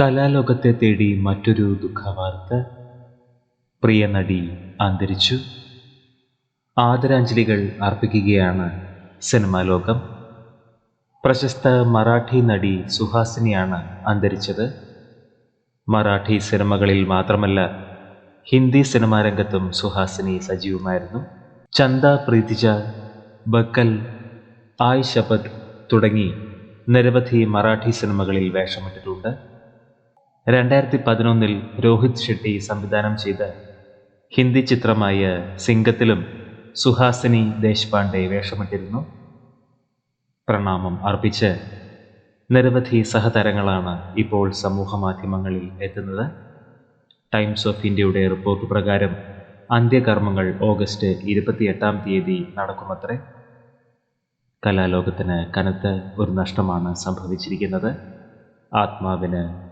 കലാലോകത്തെ തേടി മറ്റൊരു ദുഃഖവാർത്ത. പ്രിയ നടി അന്തരിച്ചു. ആദരാഞ്ജലികൾ അർപ്പിക്കുകയാണ് സിനിമാ ലോകം. പ്രശസ്ത മറാഠി നടി സുഹാസിനിയാണ് അന്തരിച്ചത്. മറാഠി സിനിമകളിൽ മാത്രമല്ല ഹിന്ദി സിനിമാ രംഗത്തും സുഹാസിനി സജീവമായിരുന്നു. ചന്ദ പ്രീതിജ ബക്കൽ ആയ് ശപത് തുടങ്ങി നിരവധി മറാഠി സിനിമകളിൽ വേഷമിട്ടിട്ടുണ്ട്. രണ്ടായിരത്തി പതിനൊന്നിൽ രോഹിത് ഷെട്ടി സംവിധാനം ചെയ്ത ഹിന്ദി ചിത്രമായ സിംഗത്തിലും സുഹാസിനി ദേശ്പാണ്ഡെ വേഷമിട്ടിരുന്നു. പ്രണാമം അർപ്പിച്ച് നിരവധി സഹതരങ്ങളാണ് ഇപ്പോൾ സമൂഹ മാധ്യമങ്ങളിൽ എത്തുന്നത്. ടൈംസ് ഓഫ് ഇന്ത്യയുടെ റിപ്പോർട്ട് പ്രകാരം അന്ത്യകർമ്മങ്ങൾ ഓഗസ്റ്റ് ഇരുപത്തിയെട്ടാം തീയതി നടക്കുമത്രേ. കലാലോകത്തിന് കനത്ത ഒരു നഷ്ടമാണ് സംഭവിച്ചിരിക്കുന്നത്. ആത്മാവിന്